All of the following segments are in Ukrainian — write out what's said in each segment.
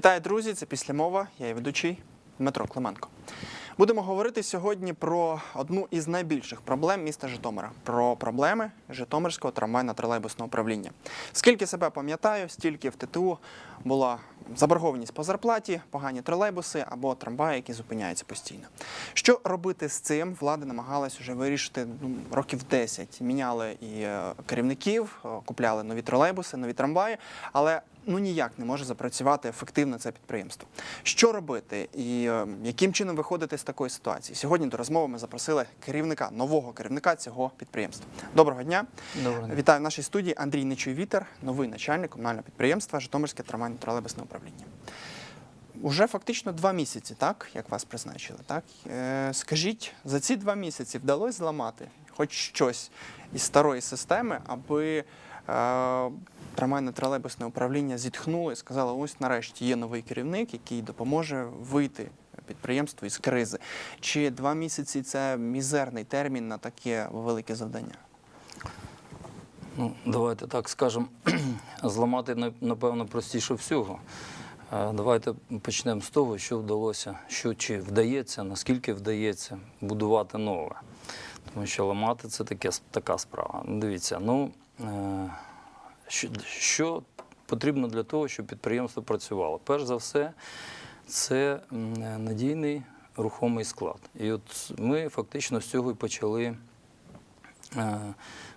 Вітаю, друзі! Це післямова. Я і ведучий Дмитро Клименко. Будемо говорити сьогодні про одну із найбільших проблем міста Житомира про проблеми Житомирського трамвайно-тролейбусного управління. Скільки себе пам'ятаю, стільки в ТТУ була заборгованість по зарплаті, погані тролейбуси або трамваї, які зупиняються постійно. Що робити з цим? Влада намагалась вже вирішити ну, років 10. Міняли і е, керівників, е, купляли нові тролейбуси, нові трамваї, але ну ніяк не може запрацювати ефективно це підприємство. Що робити і е, яким чином виходити з такої ситуації? Сьогодні до розмови ми запросили керівника, нового керівника цього підприємства. Доброго дня. Доброго дня. Вітаю в нашій студії Андрій Нечуй Вітер, новий начальник комунального підприємства Житомирське трамвайно тролейбусне управління. Уже фактично два місяці, так як вас призначили. Так е, скажіть, за ці два місяці вдалося зламати хоч щось із старої системи, аби е, трамвайне тролейбусне управління зітхнуло і сказало, ось нарешті є новий керівник, який допоможе вийти підприємству із кризи. Чи два місяці це мізерний термін на таке велике завдання? Ну, давайте так скажемо, зламати напевно простіше всього. Е, Давайте почнемо з того, що вдалося, що чи вдається, наскільки вдається будувати нове. Тому що ламати це таке, така справа. Дивіться, ну е, що, потрібно для того, щоб підприємство працювало? Перш за все, це надійний рухомий склад. І от ми фактично з цього і почали е,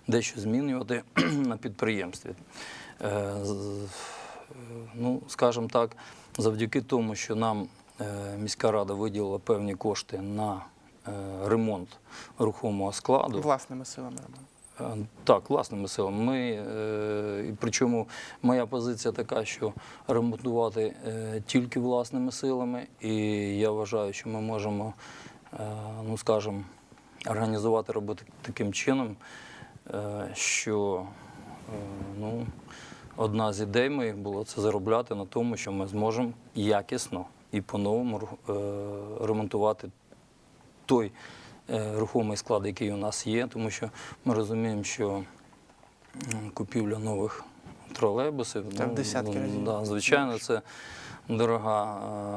дещо змінювати на підприємстві. Е, Ну, скажімо так, завдяки тому, що нам е, міська рада виділила певні кошти на ремонт рухомого складу. Власними силами робили. Е, Так, власними силами. Ми, е, причому моя позиція така, що ремонтувати е, тільки власними силами, і я вважаю, що ми можемо, ну скажімо, організувати роботу таким чином, що ну, одна з ідей моїх було це заробляти на тому, що ми зможемо якісно і по-новому ремонтувати той рухомий склад, який у нас є, тому що ми розуміємо, що купівля нових тролейбусів десятки разів. Да, звичайно, це дорога,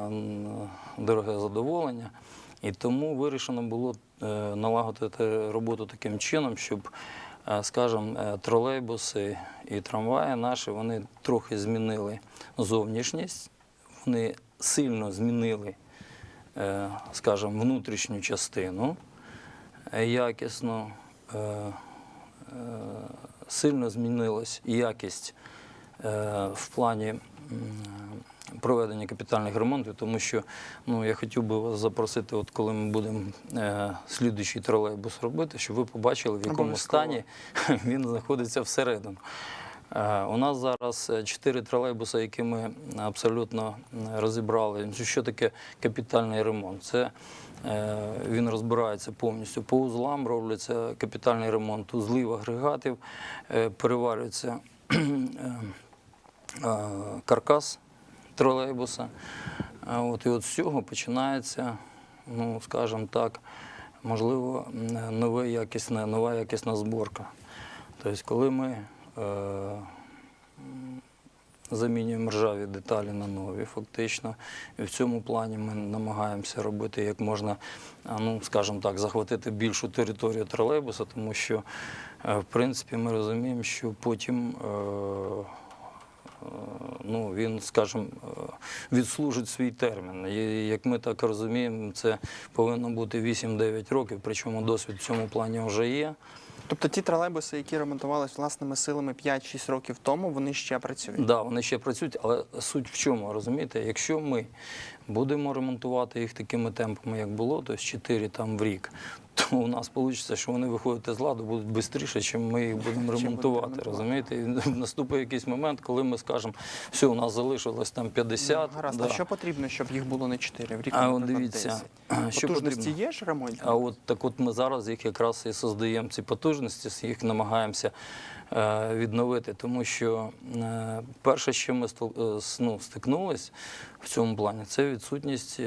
е, дороге задоволення. І тому вирішено було е, налагодити роботу таким чином, щоб, е, скажімо, е, тролейбуси і трамваї наші вони трохи змінили зовнішність, вони сильно змінили е, скажімо, внутрішню частину е, якісно, е, е, сильно змінилась якість е, в плані проведення капітальних ремонтів, тому що ну, я хотів би вас запросити, от коли ми будемо е, слідуючий тролейбус робити, щоб ви побачили, в якому стані він знаходиться всередину. Е, У нас зараз е, чотири тролейбуси, які ми абсолютно розібрали. Що таке капітальний ремонт? Це е, він розбирається повністю по узлам, робляться капітальний ремонт узлів, агрегатів, переварюється каркас тролейбуса. От, і от з цього починається, ну, скажімо так, можливо, м, нове якісне, нова якісна зборка. Тобто, коли ми замінюємо ржаві деталі на нові, фактично, і в цьому плані ми намагаємося робити як можна, ну, скажімо так, захватити більшу територію тролейбуса, тому що, е, в принципі, ми розуміємо, що потім. Е, Е, ну, він, скажімо, е, відслужить свій термін. І, як ми так розуміємо, це повинно бути 8-9 років, причому досвід в цьому плані вже є. Тобто ті тролейбуси, які ремонтувалися власними силами 5-6 років тому, вони ще працюють. Да, вони ще працюють, але суть в чому, розумієте? Якщо ми будемо ремонтувати їх такими темпами, як було, тобто 4 там в рік, то у нас вийде, що вони виходять з ладу будуть швидше, ніж ми їх будемо ремонтувати. Розумієте? І наступить якийсь момент, коли ми скажемо, все, у нас залишилось там 50. Гаразд, да. а що потрібно, щоб їх було не 4 в рік, А от дивіться, 10? що Потужності потрібно? є ж ремонтні? А от так от ми зараз їх якраз і создаємо ці потужності, їх намагаємося е, відновити, тому що е, перше, чим ми е, ну, стикнулись в цьому плані, це відсутність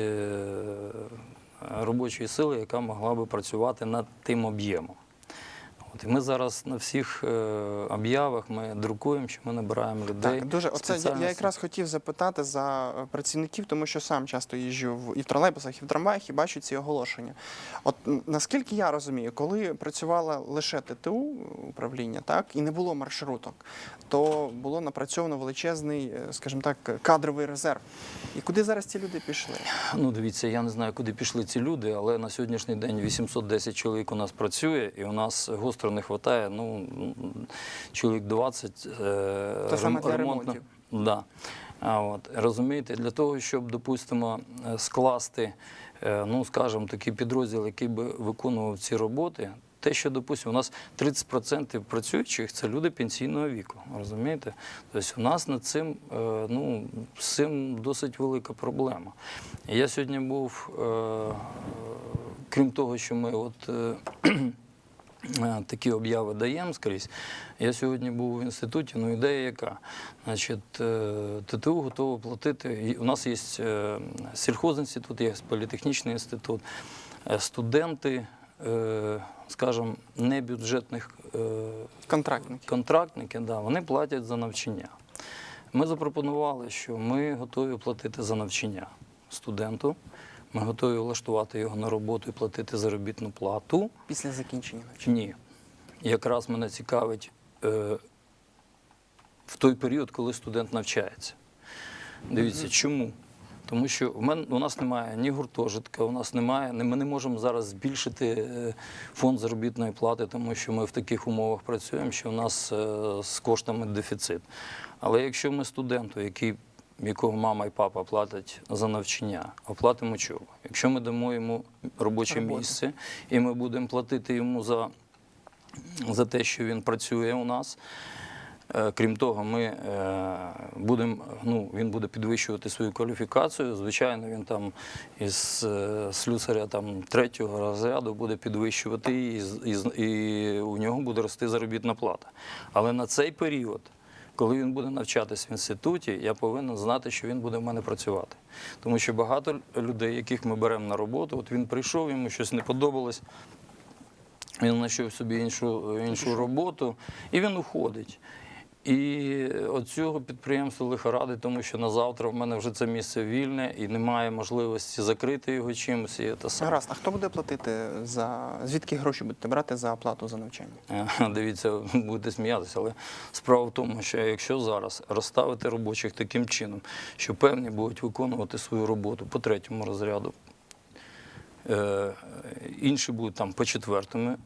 робочої сили, яка могла би працювати над тим об'ємом. От, і ми зараз на всіх е, об'явах ми друкуємо, що ми набираємо людей. Так, дуже оце я, я якраз хотів запитати за е, працівників, тому що сам часто їжджу в і в тролейбусах, і в трамваях, і бачу ці оголошення. От наскільки я розумію, коли працювала лише ТТУ управління, так і не було маршруток, то було напрацьовано величезний, е, скажімо так, кадровий резерв. І куди зараз ці люди пішли? Ну, дивіться, я не знаю, куди пішли ці люди, але на сьогоднішній день 810 чоловік у нас працює, і у нас гостро не вистачає, ну, чоловік 20 е, саме для ремонтно- ремонтів. Да. А от, розумієте, для того, щоб, допустимо, е, скласти, е, ну, скажімо, такий підрозділ, який би виконував ці роботи, те, що, допустимо, у нас 30% працюючих це люди пенсійного віку, розумієте? Тобто у нас над цим, е, ну, з цим досить велика проблема. Я сьогодні був, крім того, що ми от. Такі обяви даємо скрізь. Я сьогодні був в інституті, ну ідея яка? Значить, е, ТТУ готово платити. У нас є е, сільхозінститут, є політехнічний інститут, Е, студенти, скажімо, небюджетних Контрактники. контрактники, да, вони платять за навчання. Ми запропонували, що ми готові платити за навчання студенту, ми готові влаштувати його на роботу і платити заробітну плату. Після закінчення навчання. Ні. Якраз мене цікавить е, в той період, коли студент навчається. Дивіться, чому? Тому що в мене, у нас немає ні гуртожитка, у нас немає, ми не можемо зараз збільшити е, фонд заробітної плати, тому що ми в таких умовах працюємо, що у нас е, з коштами дефіцит. Але якщо ми студенту, який, якого мама і папа платять за навчання, оплатимо учобу, якщо ми дамо йому робоче місце, і ми будемо платити йому за, за те, що він працює у нас. Е, Крім того, ми е, будемо, ну, він буде підвищувати свою кваліфікацію. Звичайно, він там із е, слюсаря там, третього розряду буде підвищувати і, і, і у нього буде рости заробітна плата. Але на цей період, коли він буде навчатись в інституті, я повинен знати, що він буде в мене працювати. Тому що багато людей, яких ми беремо на роботу, от він прийшов, йому щось не подобалось. Він знайшов собі іншу, іншу роботу і він уходить. І цього підприємство лихорадить, тому що на завтра в мене вже це місце вільне і немає можливості закрити його чимось. І це. Гаразд, а хто буде платити за звідки гроші будете брати за оплату за навчання? Е, Дивіться, будете сміятися, але справа в тому, що якщо зараз розставити робочих таким чином, що певні будуть виконувати свою роботу по третьому розряду, е, інші будуть там по четвертому,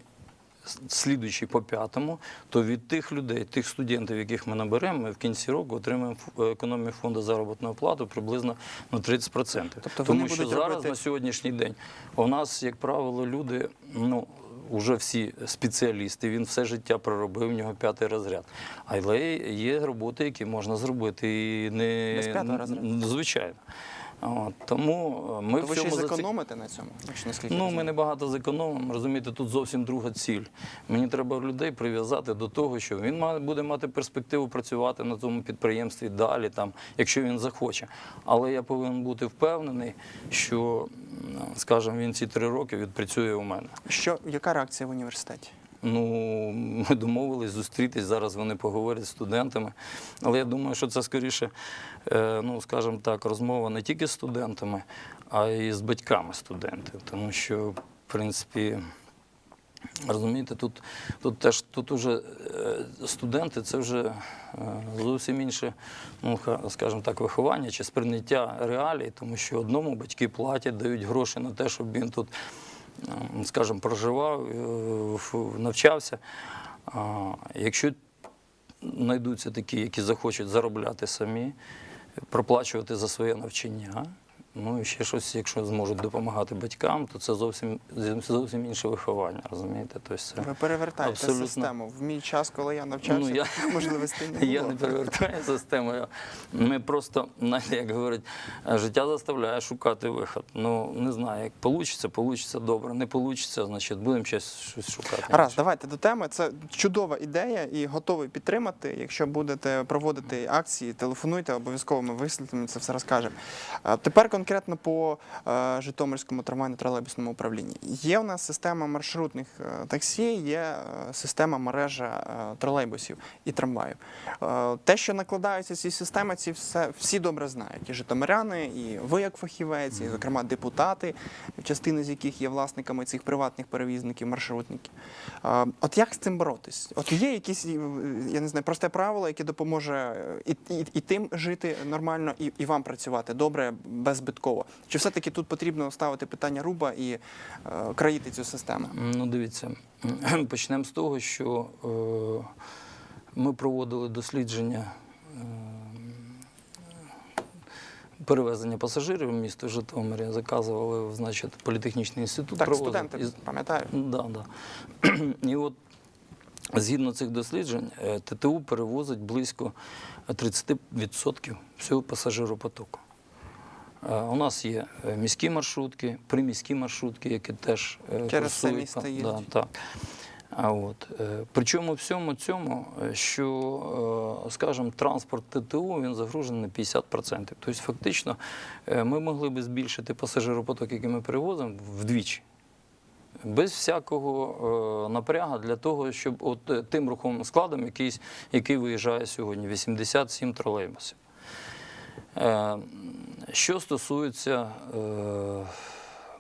с- слідуючі по п'ятому, то від тих людей, тих студентів, яких ми наберемо, ми в кінці року отримаємо ф- економію фонду заробітної плати приблизно на 30%. Тобто Тому що зараз робити- на сьогоднішній день у нас, як правило, люди, ну. Уже всі спеціалісти, він все життя проробив, в нього п'ятий розряд. Але є роботи, які можна зробити і не Без п'ятого розряду? звичайно. От, тому е, ми То в ви ще й зацік- зекономите на цьому? Якщо наскільки Ну, ми розумію? не багато зекономимо. Розумієте, тут зовсім друга ціль. Мені треба людей прив'язати до того, що він має, буде мати перспективу працювати на цьому підприємстві далі, там, якщо він захоче. Але я повинен бути впевнений, що, м, скажімо, він ці три роки відпрацює у мене. Що, яка реакція в університеті? Ну, ми домовились зустрітись. Зараз вони поговорять з студентами. Але я думаю, що це скоріше, е, ну скажімо так, розмова не тільки з студентами, а й з батьками студентів. Тому що, в принципі, розумієте, тут, тут теж тут уже е, студенти це вже е, зовсім інше, ну скажімо так, виховання чи сприйняття реалій, тому що одному батьки платять, дають гроші на те, щоб він тут скажімо, проживав, е, навчався. Якщо знайдуться такі, які захочуть заробляти самі, проплачувати за своє навчання, ну і ще щось, якщо зможуть допомагати батькам, то це зовсім зовсім інше виховання, розумієте? Тобто це Ви перевертаєте Абсолютно. систему. В мій час, коли я навчався, Ну, я- таких можливостей не було. Я не перевертаю систему. я- Ми просто, знаєте, як говорять, життя заставляє шукати вихід. Ну, не знаю, як вийде, вийде добре. Не вийде, значить будемо щось щось шукати. Гаразд, давайте до теми. Це чудова ідея і готовий підтримати. Якщо будете проводити акції, телефонуйте, обов'язково ми висвітлимо це все розкажемо. Тепер конкретно. по е, Житомирському трамвайно-тролейбусному управлінні. Є у нас система маршрутних е, таксі, є е, система мережа тролейбусів і трамваїв. Те, що накладаються ці системи, ці все всі добре знають. І житомиряни, і ви як фахівець, і зокрема депутати, частини з яких є власниками цих приватних перевізників, маршрутників. От як з цим боротись? От є якісь, я не знаю, просте правило, яке допоможе і, і, і тим жити нормально, і, і вам працювати добре, беззбитково? Чи все-таки тут потрібно ставити питання руба і е, країти цю систему? Ну, дивіться, почнемо з того, що е, ми проводили дослідження е, перевезення пасажирів в місто Житомирі, заказували, значить, політехнічний інститут. Так, проводив. студенти, І- пам'ятаю. Да, да. І от згідно цих досліджень, е, ТТУ перевозить близько 30% всього пасажиропотоку. Е, У нас є е, міські маршрутки, приміські маршрутки, які теж е, Через це місто Да, так. А от, причому всьому цьому, що, скажімо, транспорт ТТУ він загружений на 50%. Тобто, фактично, ми могли би збільшити пасажиропоток, який ми перевозимо, вдвічі. Без всякого напрягу для того, щоб от тим рухомим складом, який, який виїжджає сьогодні, 87 тролейбусів. Е, що стосується е,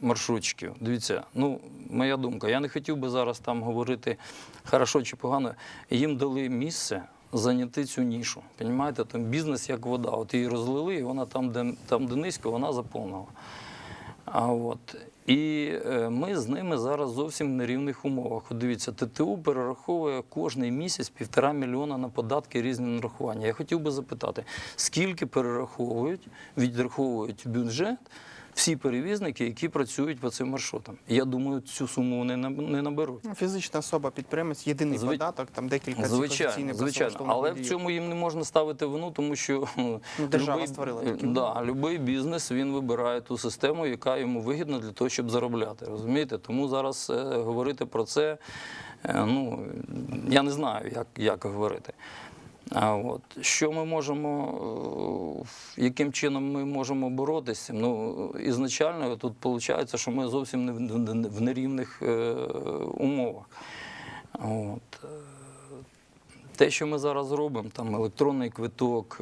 маршрутчиків, дивіться, ну, моя думка, я не хотів би зараз там говорити хорошо чи погано. Їм дали місце зайняти цю нішу. Понімаєте, там бізнес як вода. От її розлили, і вона там, де, там, де низько, вона заповнила. А от і е, ми з ними зараз зовсім на рівних умовах. От дивіться, ТТУ перераховує кожний місяць півтора мільйона на податки різні нарахування. Я хотів би запитати, скільки перераховують, відраховують бюджет всі перевізники, які працюють по цим маршрутам? Я думаю, цю суму вони не наберуть. Ну, Фізична особа, підприємець, єдиний Звич- податок, там декілька Звичайно, звичайно. Але в цьому їм не можна ставити вину, тому що ну, держава любий- створила такі да, любий бізнес він вибирає ту систему, яка йому вигідна для того, щоб заробляти. Розумієте? Тому зараз е, говорити про це, е, ну я не знаю, як, як говорити. А от що ми можемо, е, яким чином ми можемо боротися? Ну, ізначально тут виходить, що ми зовсім не в- нерівних е, умовах. От. е, Те, що ми зараз робимо, там електронний квиток,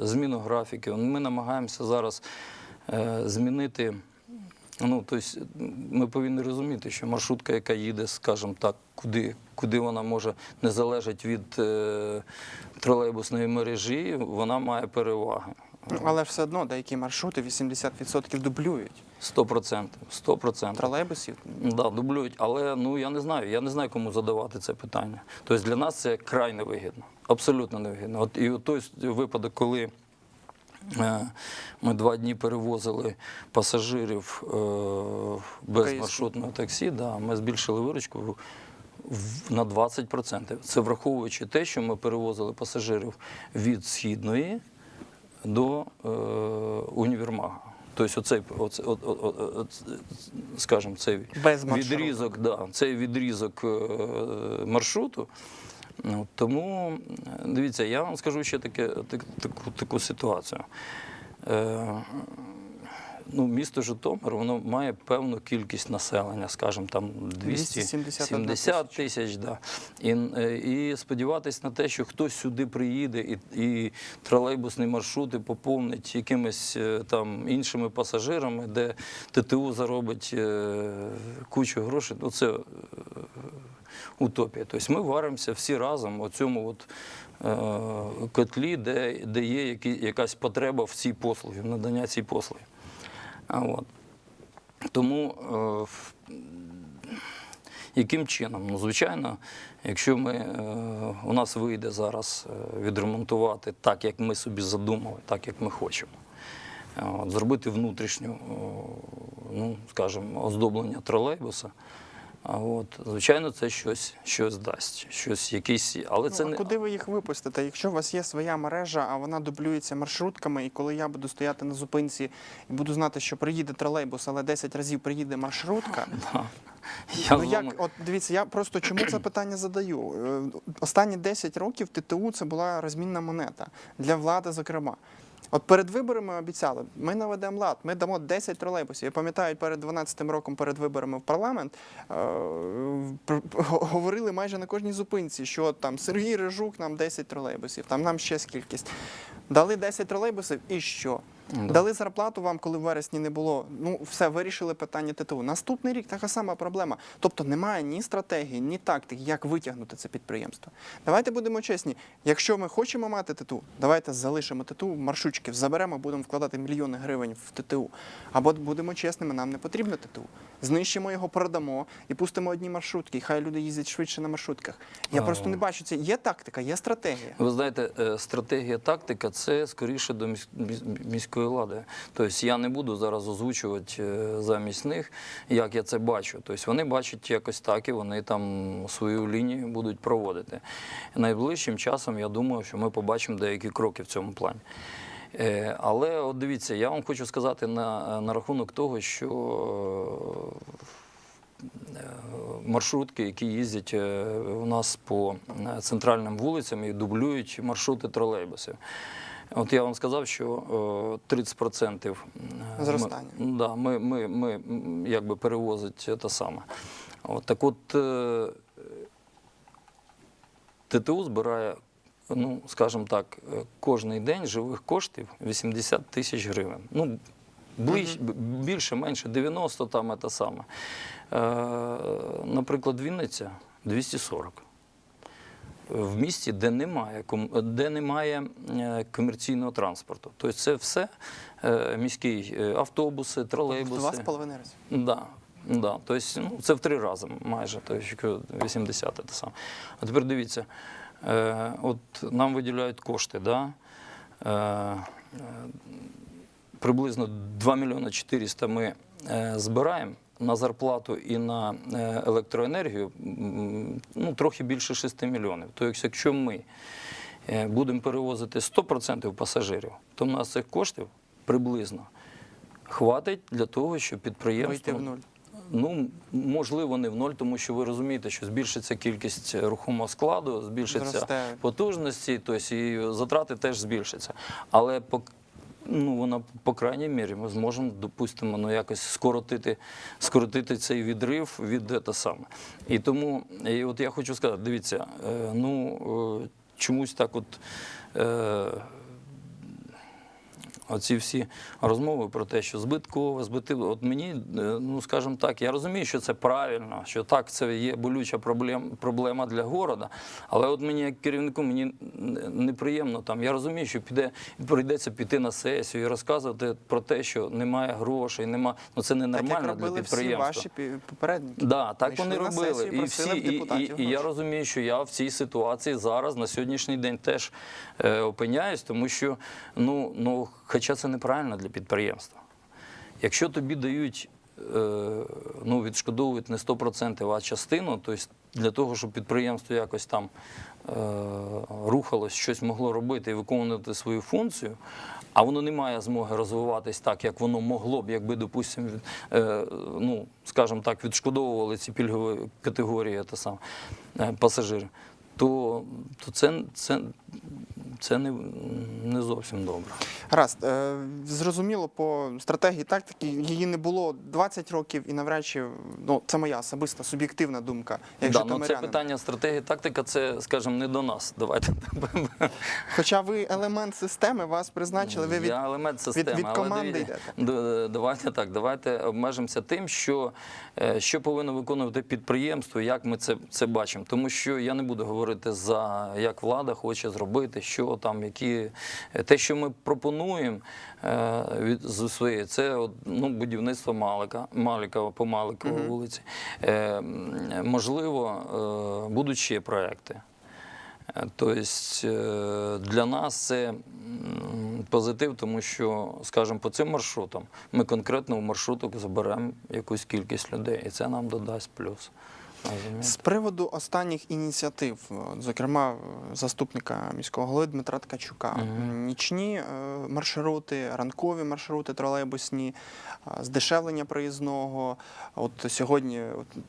зміну графіків, ми намагаємося зараз змінити. Ну, тобто ми повинні розуміти, що маршрутка, яка їде, скажімо так, куди, куди вона може не залежить від е, тролейбусної мережі, вона має переваги. Ну, Але все одно деякі маршрути 80% дублюють 100%. 100%. тролейбусів. Да, дублюють, але ну я не знаю. Я не знаю, кому задавати це питання. Тобто для нас це край невигідно, абсолютно невигідно. От і от той випадок, коли е, ми два дні перевозили пасажирів е, без маршрутного таксі, да, ми збільшили виручку. На 20%. Це враховуючи те, що ми перевозили пасажирів від східної до е, універмага. Тобто, оцей, оце, от, от, от, скажімо, цей Без відрізок, да, цей відрізок е, маршруту. Ну, тому дивіться, я вам скажу ще таке, так, таку, таку ситуацію. Е, ну, місто Житомир воно має певну кількість населення, скажімо, там 271 270 тисяч. Да. І, е, і сподіватися на те, що хтось сюди приїде і, і тролейбусні маршрути поповнить якимись е, там іншими пасажирами, де ТТУ заробить е, кучу грошей, ну це утопія. Тобто ми варимося всі разом у цьому от, котлі, де, де є які, якась потреба в цій послугі, в надання цій послуги. А от. Тому е, яким чином? Ну, звичайно, якщо ми, е, у нас вийде зараз е, відремонтувати так, як ми собі задумали, так як ми хочемо. Е, От, зробити внутрішню, е, ну, скажімо, оздоблення тролейбуса. А от, звичайно, це щось, щось дасть, щось якийсь, але це ну, не куди ви їх випустите? Якщо у вас є своя мережа, а вона дублюється маршрутками, і коли я буду стояти на зупинці і буду знати, що приїде тролейбус, але 10 разів приїде маршрутка. Я ну як, от дивіться, я просто чому це питання задаю? Е, Останні 10 років ТТУ це була розмінна монета для влади, зокрема. От перед виборами обіцяли, ми наведемо лад, ми дамо 10 тролейбусів. Я пам'ятаю, перед 12 роком, перед виборами в парламент, е, говорили майже на кожній зупинці, що там Сергій Рижук нам 10 тролейбусів, там нам ще скількись. Дали 10 тролейбусів і що? Да. Дали зарплату вам, коли в вересні не було. Ну, все, вирішили питання ТТУ. Наступний рік така сама проблема. Тобто немає ні стратегії, ні тактики, як витягнути це підприємство. Давайте будемо чесні. Якщо ми хочемо мати ТТУ, давайте залишимо ТТУ, маршрутчиків заберемо, будемо вкладати мільйони гривень в ТТУ. Або будемо чесними, нам не потрібно ТТУ. Знищимо його, продамо і пустимо одні маршрутки. І хай люди їздять швидше на маршрутках. Я А. просто не бачу це. Є тактика, є стратегія. Ви знаєте, е, стратегія, тактика це скоріше до міс- міс- міської влади. Тобто я не буду зараз озвучувати е, замість них, як я це бачу. Тобто вони бачать якось так, і вони там свою лінію будуть проводити. Найближчим часом я думаю, що ми побачимо деякі кроки в цьому плані. Е, Але от дивіться, я вам хочу сказати на, на рахунок того, що е, маршрутки, які їздять у нас по центральним вулицям і дублюють маршрути тролейбусів. От я вам сказав, що е, 30% е, ми- Зростання. да, ми, ми, ми якби перевозить те саме. От, так от е, ТТУ збирає, ну, скажімо так, е, кожний день живих коштів 80 тисяч гривень. Ну, ближ, більше, менше, 90 там це саме. Е, наприклад, Вінниця 240. В місті, де немає, де немає е, комерційного транспорту. Тобто це все е, міський е, автобуси, тролейбуси. два з половиною рази. Да, да. Тобто, ну, це в три рази майже, тобто, що 80 те саме. А тепер дивіться, е, от нам виділяють кошти, да? е, е, приблизно 2 мільйони 400 ми е, збираємо на зарплату і на е, електроенергію ну, трохи більше 6 мільйонів. Тобто, якщо ми е, будемо перевозити 100% пасажирів, то в нас цих коштів приблизно хватить для того, щоб підприємство в. Ну, можливо, не в ноль, тому що ви розумієте, що збільшиться кількість рухомого складу, збільшиться Зросте. потужності, тобто і затрати теж збільшаться. Але ну, вона, по крайній мірі, ми зможемо, допустимо, ну, якось скоротити, скоротити цей відрив від те саме. І тому, і от я хочу сказати, дивіться, е, ну, е, чомусь так от. Оці всі розмови про те, що збитково, збитково. От мені, е, ну скажімо так, я розумію, що це правильно, що так, це є болюча проблем, проблема для города. Але от мені, як керівнику, мені неприємно там. Я розумію, що піде, прийдеться піти на сесію і розказувати про те, що немає грошей, нема. Ну це Так як для робили всі ваші попередники. Да, так вони робили. І, всі, і, і, і я розумію, що я в цій ситуації зараз на сьогоднішній день теж е, опиняюсь, тому що ну, ну, хоча це неправильно для підприємства. Якщо тобі дають, е, ну, відшкодовують не 100%, а частину, тобто для того, щоб підприємство якось там е, рухалось, щось могло робити і виконувати свою функцію, а воно не має змоги розвиватись так, як воно могло б, якби, допустимо, е, ну, скажімо так, відшкодовували ці пільгові категорії та сам, пасажири, то, то це, це, це не, не зовсім добре. Гаразд, е, зрозуміло, по стратегії тактики її не було 20 років і навряд чи ну це моя особиста суб'єктивна думка. Як Да, ну це питання стратегії, тактика, це, скажімо, не до нас. Давайте Хоча ви елемент системи, вас призначили, ви від Я елемент системи. від але команди дивіться, йдете. Давайте так, давайте обмежимося тим, що, е, що повинно виконувати підприємство, як ми це, це бачимо. Тому що я не буду говорити за як влада хоче зробити, що там, які е, те, що ми пропонуємо е, від з своєї, це ну, будівництво Малика, Малика по Маликовій вулиці. Е, Можливо, будуть ще проекти. Тобто для нас це позитив, тому що, скажімо, по цим маршрутам ми конкретно в маршруток заберемо якусь кількість людей, і це нам додасть плюс. З приводу останніх ініціатив, зокрема е, заступника міського голови Дмитра Ткачука, угу. нічні е, маршрути, ранкові маршрути тролейбусні, е, здешевлення проїзного. От сьогодні,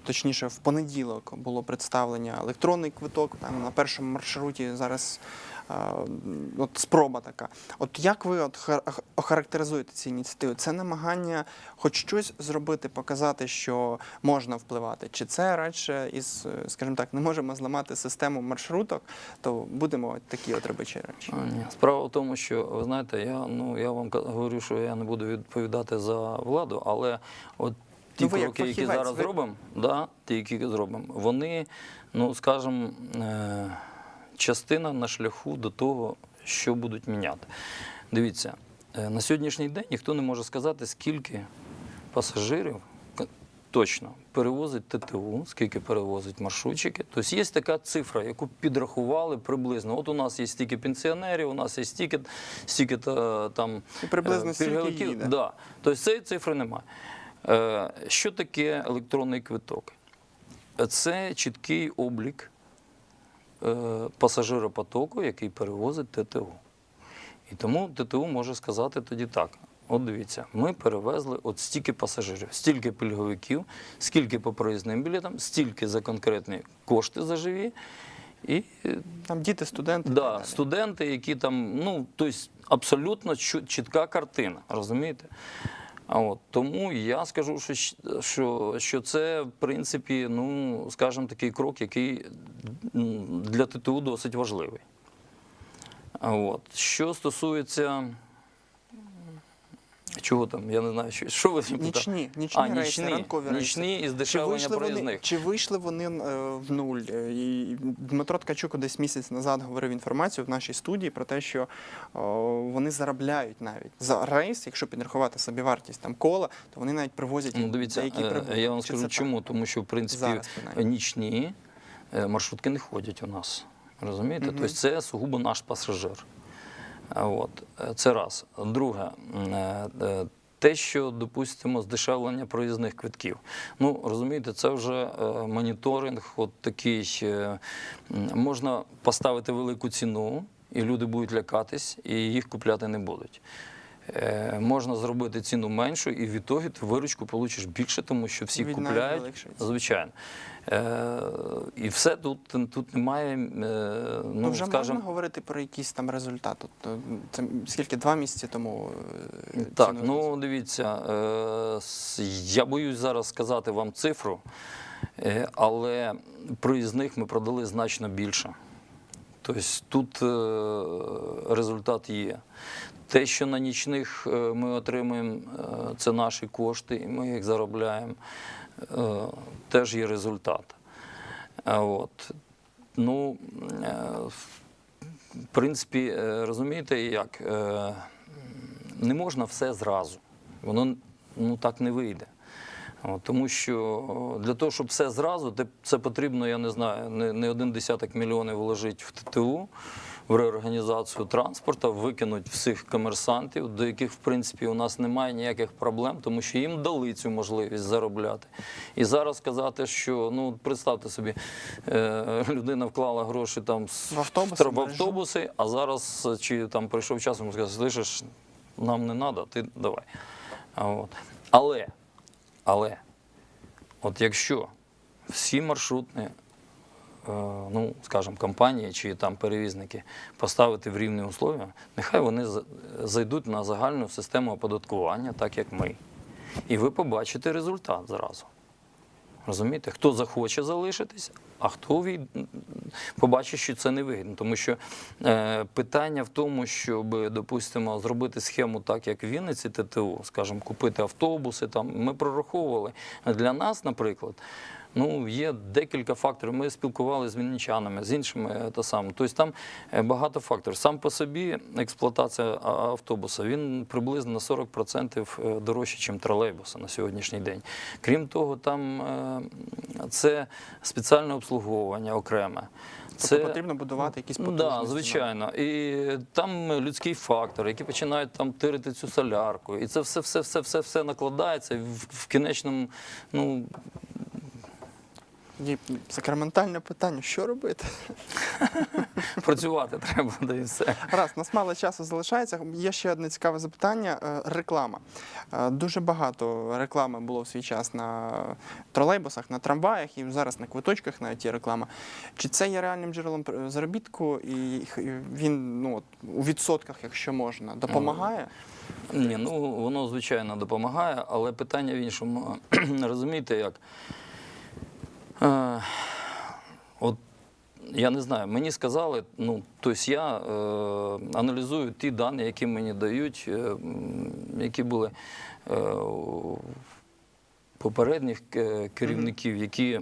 точніше, в понеділок було представлення електронний квиток. Там на першому маршруті зараз е, от спроба така. От як ви от хар- охарактеризуєте ці ініціативи? Це намагання хоч щось зробити, показати, що можна впливати? Чи це радше із, е, скажімо так, не можемо зламати систему маршруток, то будемо от такі от робочі речі? Справа в тому, що ви знаєте, я ну я вам говорю, що я не буду відповідати за владу, але от ті Ну, як кроки, які фахівець, зараз ви- зробимо, да, ті, які зробимо, вони, ну скажімо, е, частина на шляху до того, що будуть міняти. Дивіться, е, на сьогоднішній день ніхто не може сказати, скільки пасажирів точно перевозить ТТУ, скільки перевозить маршрутчики. Тобто є така цифра, яку підрахували приблизно. От у нас є стільки пенсіонерів, у нас є стільки, стільки там І приблизно е, стільки пільговиків. їде. Да. Тобто цієї цифри немає. Е, Що таке електронний квиток? Це чіткий облік пасажиропотоку, який перевозить ТТУ. І тому ТТУ може сказати тоді так: от дивіться, ми перевезли от стільки пасажирів, стільки пільговиків, скільки по проїзним білетам, стільки за конкретні кошти за живі. І е, Там діти, студенти. так Да, студенти, які там, ну, тобто абсолютно чітка картина, розумієте? А от, тому я скажу, що, що, що це, в принципі, ну, скажімо, такий крок, який для ТТУ досить важливий. От. Що стосується. Чого там? Я не знаю, що, що ви мені? Нічні, нічні а, рейси, нічні, ранкові рейси. нічні із Чи дешевлення проїзних. чи вийшли вони е, в нуль? Е, І Дмитро Ткачук десь місяць назад говорив інформацію в нашій студії про те, що вони заробляють навіть за рейс, якщо підрахувати собі вартість там кола, то вони навіть привозять Ну, дивіться, деякі е, прибутки. я вам Чи скажу це так? чому. Тому що, в принципі, Зараз, нічні маршрутки не ходять у нас. Розумієте? Тобто це сугубо наш пасажир. От. е, Це раз. Друге, е, е, те, що, допустимо, здешевлення проїзних квитків. Ну, розумієте, це вже моніторинг, от такий. Можна поставити велику ціну, і люди будуть лякатись, і їх купляти не будуть. Е, можна зробити ціну меншу, і в ітогі ти виручку получиш більше, тому що всі Від купляють. Звичайно. Е, і все тут, тут немає, е, ну, Ну, вже скажімо, можна говорити про якийсь там результат. Е, це скільки два місяці тому Так, ціну ну дивіться, я боюсь зараз сказати вам цифру, але проїзних ми продали значно більше. Тобто тут е, результат є. Те, що на нічних е, ми отримуємо, е, це наші кошти, і ми їх заробляємо, теж є результат. От. Ну, в принципі, розумієте, як? Не можна все зразу. Воно ну, так не вийде. Тому що для того, щоб все зразу, це потрібно, я не знаю, не, один десяток мільйонів вложити в ТТУ, в реорганізацію транспорту, викинуть всіх комерсантів, до яких, в принципі, у нас немає ніяких проблем, тому що їм дали цю можливість заробляти. І зараз сказати, що ну представте собі, е, людина вклала гроші там В автобуси, в автобуси, а зараз чи там прийшов час, йому сказати, слышиш, нам не треба, ти давай. От. Але, але, от якщо всі маршрутні, е, ну, скажімо, компанії чи там перевізники поставити в рівні условия, нехай вони зайдуть на загальну систему оподаткування, так як ми. І ви побачите результат зразу. Розумієте, хто захоче залишитись, а хто від... побачить, що це не вигідно. Тому що е, питання в тому, щоб, допустимо, зробити схему так, як в Вінниці ТТО, скажімо, купити автобуси. Там ми прораховували. Для нас, наприклад, ну є декілька факторів. Ми спілкувалися з вінничанами, з іншими е, та саме. Тобто там е, багато факторів. Сам по собі експлуатація автобуса він приблизно на 40% дорожче, ніж тролейбуса на сьогоднішній день. Крім того, там е, це спеціальне обслуговування окреме. Тобто потрібно будувати якісь Ну, потужності. да, звичайно. І там людський фактор, які починають там тирити цю солярку. І це все, все, все, все, все накладається в, в кінечному, ну Тоді сакраментальне питання, що робити? працювати треба, да і все. Раз, нас мало часу залишається. Є ще одне цікаве запитання. Е, Реклама. Е, Дуже багато реклами було в свій час на тролейбусах, на трамваях і зараз на квиточках навіть є реклама. Чи це є реальним джерелом заробітку? І і він ну, от, у відсотках, якщо можна, допомагає? Ні, ну воно звичайно допомагає, але питання в іншому. Розумієте, як? Е, от я не знаю, мені сказали, ну, тобто я е, аналізую ті дані, які мені дають, е, які були е, попередніх е, керівників, які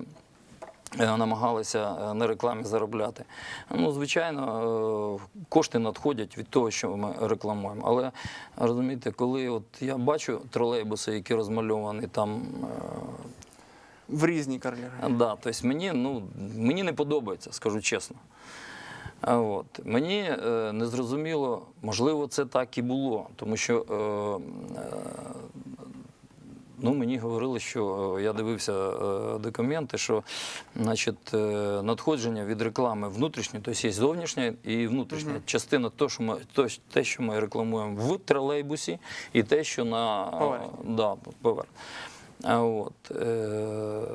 е, намагалися на рекламі заробляти. Ну, звичайно, кошти надходять від того, що ми рекламуємо. Але розумієте, коли от я бачу тролейбуси, які розмальовані там. В різні карлери. Да, тобто мені, ну, мені не подобається, скажу чесно. От. Мені е, не зрозуміло, можливо, це так і було, тому що е, е, ну, мені говорили, що е, я дивився е, документи, що значить, е, надходження від реклами внутрішньої, тобто є зовнішня і внутрішня частина, то, що ми, то, те, що ми рекламуємо в тролейбусі, і те, що на е, Да, поверх. От, е,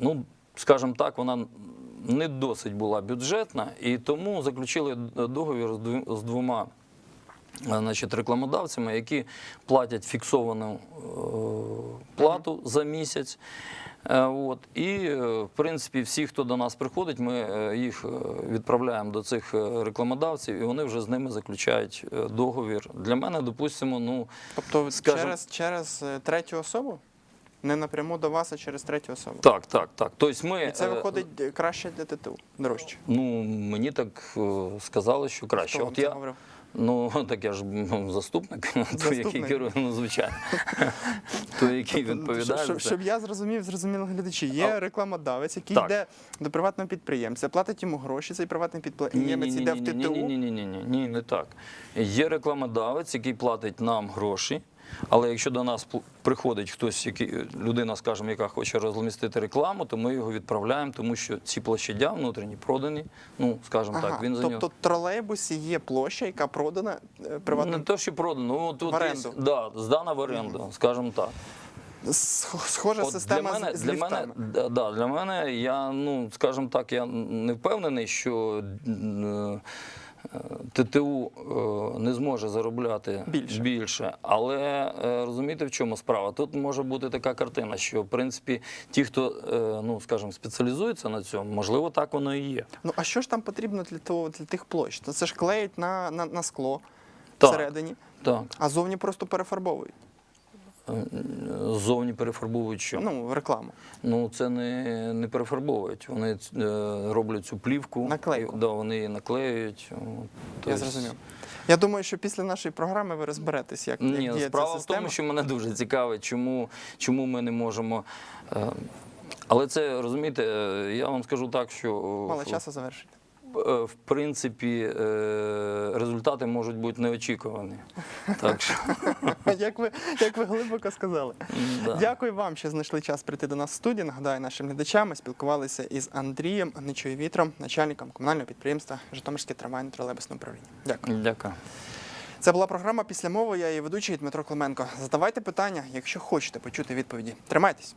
ну, скажімо так, вона не досить була бюджетна, і тому заключили договір з двома значить, рекламодавцями, які платять фіксовану е, плату за місяць. Е, От. І, е, в принципі, всі, хто до нас приходить, ми е, їх е, відправляємо до цих е, рекламодавців, і вони вже з ними заключають е, договір. Для мене, допустимо, ну, Тобто Скажем- через, через е, третю особу? Не напряму до вас, а через третю особу. так, так, так. Тобто ми, І це е, виходить е, краще для ТТУ, дорожче. Ну, мені так е, сказали, що краще. Хто вам От це я, говорив? Ну, так я ж ну, заступник, той, який керує, ну, звичайно. той, який Тобто, відповідає. щоб, щоб, я зрозумів, зрозуміли глядачі. Є А- рекламодавець, який Так. йде до приватного підприємця, платить йому гроші, цей приватний підприємець йде в ТТУ. Ні, ні, ні, ні, ні, ні, не так. Є рекламодавець, який платить нам гроші. Але якщо до нас приходить хтось, який, людина, скажімо, яка хоче розмістити рекламу, то ми його відправляємо, тому що ці площадя внутрішні продані. Ну, скажімо Ага, так, він за тобто нього. тролейбусі є площа, яка продана е, приватним. Не те, що продано, ну тут В оренду. Є, да, здана в оренду, скажімо так. Схожа От система для мене, з, для мене, да, для мене, я, ну, скажімо так, я не впевнений, що е, ТТУ е, не зможе заробляти Більше. більше. Але е, розумієте, в чому справа? Тут може бути така картина, що в принципі ті, хто е, ну, скажімо, спеціалізується на цьому, можливо, так воно і є. Ну а що ж там потрібно для того для тих площ? Це ж клеють на, на, на скло Так. всередині, Так. а зовні просто перефарбовують. Ззовні перефарбовують що? Ну, рекламу. Ну, це не, не перефарбовують. Вони е, роблять цю плівку. Наклейку. Да, вони її наклеюють. Я зрозумів. Я думаю, що після нашої програми ви розберетесь, як, як Ні, діє справа ця в тому, що мене дуже цікавить, чому, чому ми не можемо. е, Але це розумієте, е, я вам скажу так, що Мало часу завершити. Е, в принципі е, результати можуть бути неочікувані. Так що як, ви, як ви глибоко сказали. да. Дякую вам, що знайшли час прийти до нас в студію. Нагадаю нашим глядачам. Ми спілкувалися із Андрієм Нечою Вітром, начальником комунального підприємства Житомирське трамвайне тролейбусне управління. Дякую. Дякую. Це була програма після мови. Я її ведучий Дмитро Клименко. Задавайте питання, якщо хочете почути відповіді. Тримайтесь.